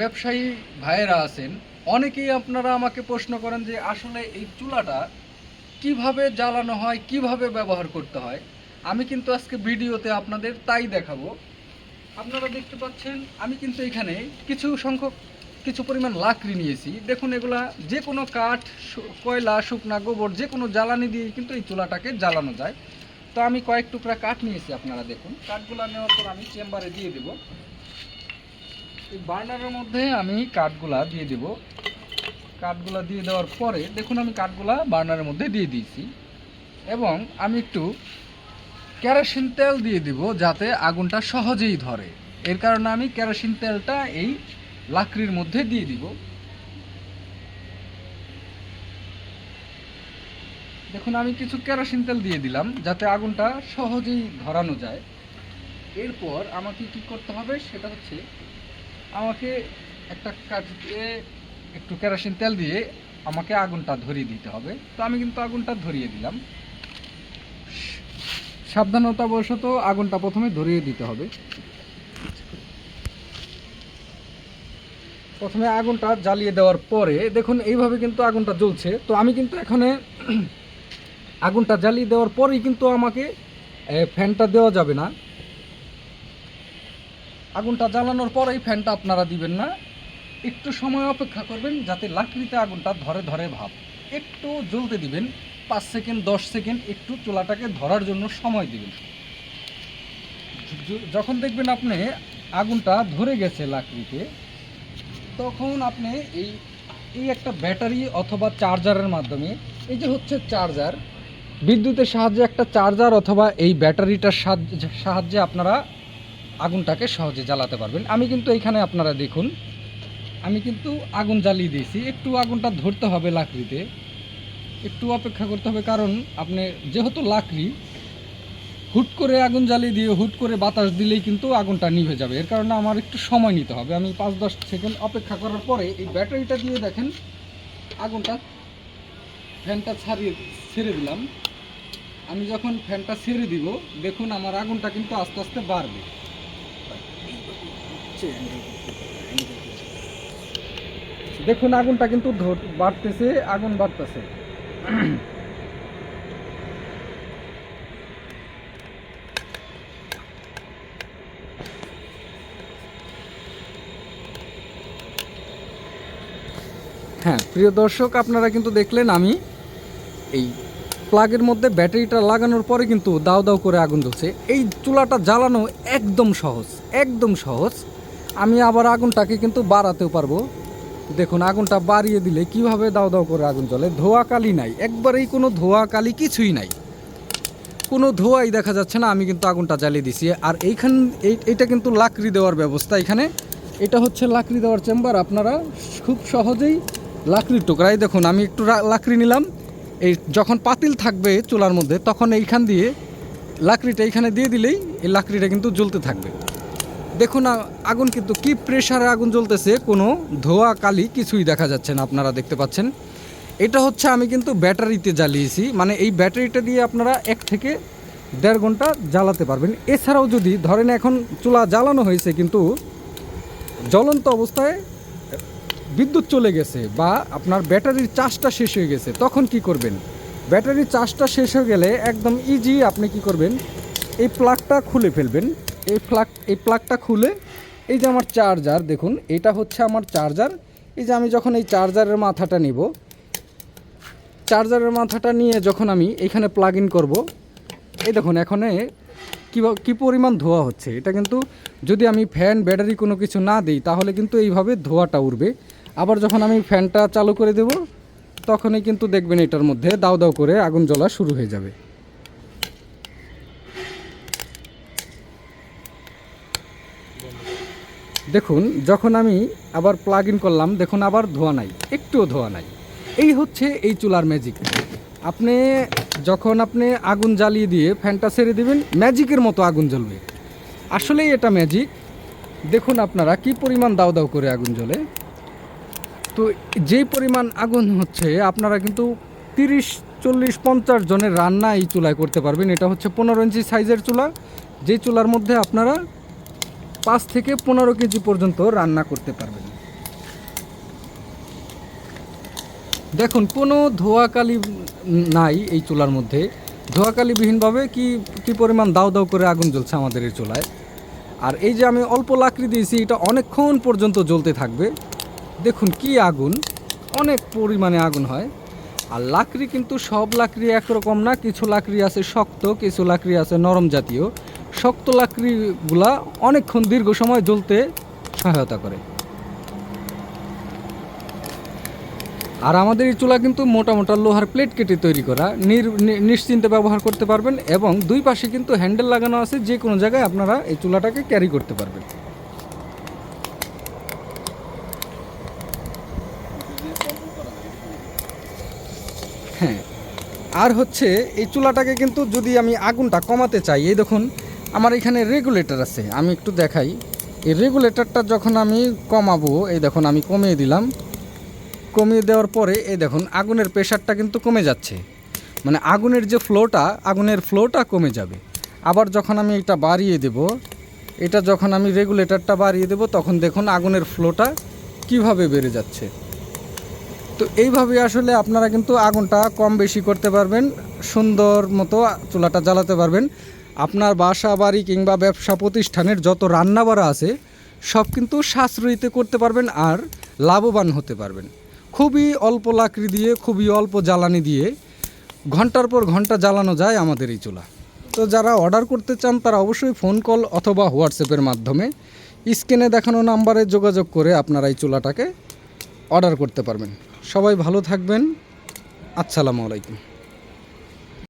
ব্যবসায়ী ভাইয়েরা আছেন, অনেকেই আপনারা আমাকে প্রশ্ন করেন যে আসলে এই চুলাটা কীভাবে জ্বালানো হয়, কীভাবে ব্যবহার করতে হয়। আমি কিন্তু আজকে ভিডিওতে আপনাদের তাই দেখাবো। আপনারা দেখতে পাচ্ছেন, আমি কিন্তু এখানে কিছু সংখ্যক, কিছু পরিমাণ লাকড়ি নিয়েছি। দেখুন এগুলা যে কোনো কাঠ কয়লা, শুকনা, গোবর যে কোনো জ্বালানি দিয়ে কিন্তু এই চুলাটাকে জ্বালানো যায়। তো আমি কয়েক টুকরা কাঠ নিয়েছি, আপনারা দেখুন। কাঠগুলো নেওয়ার পর আমি চেম্বারে দিয়ে দেবো। এই বার্নারের মধ্যে আমি কাঠগুলা দিয়ে দেব। কাঠগুলা দিয়ে দেওয়ার পরে দেখুন আমি কাঠগুলা বার্নারের মধ্যে দিয়ে দিয়েছি। এবং আমি একটু কেরোসিন তেল দিয়ে দিব যাতে আগুনটা সহজেই ধরে। এর কারণে আমি কেরোসিন তেলটা এই লাকড়ির মধ্যে দিয়ে দিব। দেখুন, আমি কিছু কেরোসিন তেল দিয়ে দিলাম যাতে আগুনটা সহজেই ধরানো যায়। এরপর আমাকে কি করতে হবে সেটা হচ্ছে আমাকে একটা কাঠ দিয়ে, একটু কেরোসিন তেল দিয়ে আমাকে আগুনটা ধরিয়ে দিতে হবে। তো আমি কিন্তু আগুনটা ধরিয়ে দিলাম। সাবধানতাবশত আগুনটা প্রথমে ধরিয়ে দিতে হবে। প্রথমে আগুনটা জ্বালিয়ে দেওয়ার পরে, দেখুন এইভাবে কিন্তু আগুনটা জ্বলছে। তো আমি কিন্তু এখানে আগুনটা জ্বালিয়ে দেওয়ার পরেই কিন্তু আমাকে ফ্যানটা দেওয়া যাবে না। আগুনটা জ্বালানোর পরেই ফ্যানটা আপনারা দিবেন না। একটু সময় অপেক্ষা করবেন যাতে লাকড়িতে আগুনটা ধরে ধরে ভাব। একটু জ্বলতে দিবেন, পাঁচ সেকেন্ড, দশ সেকেন্ড একটু চুলাটাকে ধরার জন্য সময় দিবেন। যখন দেখবেন আপনি আগুনটা ধরে গেছে লাকড়িতে, তখন আপনি এই এই একটা ব্যাটারি অথবা চার্জারের মাধ্যমে, এই যে হচ্ছে চার্জার, বিদ্যুতের সাহায্যে একটা চার্জার অথবা এই ব্যাটারিটার সাহায্যে আপনারা আগুনটাকে সহজে জ্বালাতে পারবেন। আমি কিন্তু এখানে আপনারা দেখুন, আমি কিন্তু আগুন জ্বালিয়ে দিয়েছি। একটু আগুনটা ধরতে হবে লাকড়িতে। একটু অপেক্ষা করতে হবে, কারণ আপনি যেহেতু লাকড়ি, হুট করে আগুন জ্বালিয়ে দিয়ে হুট করে বাতাস দিলেই কিন্তু আগুনটা নিভে যাবে। এর কারণে আমার একটু সময় নিতে হবে। আমি পাঁচ দশ সেকেন্ড অপেক্ষা করার পরে এই ব্যাটারিটা দিয়ে দেখেন, আগুনটা ফ্যানটা ছাড়িয়ে ছেড়ে দিলাম। আমি যখন ফ্যানটা ছেড়ে দিব, দেখুন আমার আগুনটা কিন্তু আস্তে আস্তে বাড়বে। দেখুন, আগুনটা কিন্তু বাড়তেছে, আগুন বাড়তেছে। হ্যাঁ প্রিয় দর্শক, আপনারা কিন্তু দেখলেন আমি এই প্লাগের মধ্যে ব্যাটারিটা লাগানোর পরে কিন্তু দাও দাও করে আগুন জ্বলছে এই চুলাটা জ্বালানো একদম সহজ একদম সহজ। আমি আবার আগুনটাকে কিন্তু বাড়াতেও পারব। দেখুন, আগুনটা বাড়িয়ে দিলে কীভাবে দাও দাও করে আগুন জ্বলে? ধোয়া কালি নাই। একবারেই কোনো ধোয়া কালি কিছুই নাই। কোনো ধোয়াই দেখা যাচ্ছে না, আমি কিন্তু আগুনটা জ্বালিয়ে দিছি। আর এইখান, এই এটা কিন্তু লাকড়ি দেওয়ার ব্যবস্থা এখানে। এটা হচ্ছে লাকড়ি দেওয়ার চেম্বার। আপনারা খুব সহজেই লাকড়ির টুকরাই দেখুন, আমি একটু লাকড়ি নিলাম। এই যখন পাতিল থাকবে চুলার মধ্যে, তখন এইখান দিয়ে লাকড়িটা এইখানে দিয়ে দিলেই এই লাকড়িটা কিন্তু জ্বলতে থাকবে। দেখুন আগুন কিন্তু কি প্রেশারে আগুন জ্বলতেছে, কোনো ধোয়া কালি কিছুই দেখা যাচ্ছে না, আপনারা দেখতে পাচ্ছেন। এটা হচ্ছে আমি কিন্তু ব্যাটারিতে জ্বালিয়েছি মানে এই ব্যাটারিটা দিয়ে আপনারা এক থেকে দেড় ঘণ্টা জ্বালাতে পারবেন। এছাড়াও যদি ধরেন এখন চুলা জ্বালানো হয়েছে, কিন্তু জ্বলন্ত অবস্থায় বিদ্যুৎ চলে গেছে বা আপনার ব্যাটারির চার্জটা শেষ হয়ে গেছে, তখন কি করবেন? ব্যাটারির চার্জটা শেষ হয়ে গেলে একদম ইজি আপনি কি করবেন? এই প্লাগটা খুলে ফেলবেন। এই প্লাগ এই প্লাগটা খুলে এই যে আমার চার্জার দেখুন, এটা হচ্ছে আমার চার্জার এই যে আমি যখন এই চার্জারের মাথাটা নিব চার্জারের মাথাটা নিয়ে যখন আমি এখানে প্লাগ ইন করব, এই দেখুন, এখানে কী কী পরিমাণ ধোয়া হচ্ছে। এটা কিন্তু যদি আমি ফ্যান ব্যাটারি কোনো কিছু না দিই, তাহলে কিন্তু এইভাবে ধোয়াটা উঠবে আবার যখন আমি ফ্যানটা চালু করে দেব, তখনই কিন্তু দেখবেন এটার মধ্যে দাও দাও করে আগুন জ্বলা শুরু হয়ে যাবে। দেখুন, যখন আমি আবার প্লাগ ইন করলাম, দেখুন আবার ধোয়া নাই, একটুও ধোয়া নাই। এই হচ্ছে এই চুলার ম্যাজিক আপনি যখন আপনি আগুন জ্বালিয়ে দিয়ে ফ্যানটা ছেড়ে দিবেন ম্যাজিকের মতো আগুন জ্বলবে। আসলেই এটা ম্যাজিক দেখুন আপনারা, কি পরিমাণ দাও দাও করে আগুন জ্বলে। তো যেই পরিমাণ আগুন হচ্ছে, আপনারা কিন্তু তিরিশ, চল্লিশ, পঞ্চাশ জনের রান্না এই চুলায় করতে পারবেন। এটা হচ্ছে পনেরো ইঞ্চি সাইজের চুলা। যেই চুলার মধ্যে আপনারা পাঁচ থেকে পনেরো কেজি পর্যন্ত রান্না করতে পারবেন। দেখুন, কোনো ধোয়াকালি নাই এই চুলার মধ্যে। ধোয়াকালিবিহীনভাবে কি কি পরিমাণ দাও দাও করে আগুন জ্বলছে আমাদের এই চুলায়। আর এই যে আমি অল্প লাকড়ি দিয়েছি, এটা অনেকক্ষণ পর্যন্ত জ্বলতে থাকবে। দেখুন কি আগুন, অনেক পরিমাণে আগুন হয়। আর লাকড়ি কিন্তু সব লাকড়ি একরকম না, কিছু লাকড়ি আছে শক্ত, কিছু লাকড়ি আছে নরম জাতীয়। শক্ত লাকড়িগুলা অনেকক্ষণ দীর্ঘ সময় জ্বলতে সহায়তা করে। আর আমাদের এই চুলা কিন্তু মোটা মোটা লোহার প্লেট কেটে তৈরি করা নিশ্চিন্তে ব্যবহার করতে পারবেন এবং দুই পাশে কিন্তু হ্যান্ডেল লাগানো আছে, যে কোনো জায়গায় আপনারা এই চুলাটাকে ক্যারি করতে পারবেন। হ্যাঁ আর হচ্ছে এই চুলাটাকে কিন্তু যদি আমি আগুনটা কমাতে চাই, এই দেখুন আমার এখানে রেগুলেটর আছে, আমি একটু দেখাই। এই রেগুলেটরটা যখন আমি কমাবো, এই দেখুন আমি কমিয়ে দিলাম। কমিয়ে দেওয়ার পরে, এই দেখুন আগুনের প্রেশারটা কিন্তু কমে যাচ্ছে। মানে আগুনের যে ফ্লোটা আগুনের ফ্লোটা কমে যাবে। আবার যখন আমি এটা বাড়িয়ে দেব, এটা যখন আমি রেগুলেটরটা বাড়িয়ে দেব, তখন দেখুন আগুনের ফ্লোটা কীভাবে বেড়ে যাচ্ছে। তো এইভাবে আসলে আপনারা কিন্তু আগুনটা কম বেশি করতে পারবেন, সুন্দর মতো চুলাটা জ্বালাতে পারবেন। আপনার বাসা, বাড়ি কিংবা ব্যবসা প্রতিষ্ঠানের যত রান্না বাড়া আছে, সব কিন্তু সাশ্রয়ীতে করতে পারবেন আর লাভবান হতে পারবেন। খুবই অল্প লাকড়ি দিয়ে, খুবই অল্প জ্বালানি দিয়ে ঘণ্টার পর ঘণ্টা জ্বালানো যায় আমাদের এই চুলা। তো যারা অর্ডার করতে চান, তারা অবশ্যই ফোন কল অথবা হোয়াটসঅ্যাপের মাধ্যমে স্ক্রিনে দেখানো নাম্বারে যোগাযোগ করে আপনারা এই চুলাটাকে অর্ডার করতে পারবেন। সবাই ভালো থাকবেন। আসসালামু আলাইকুম।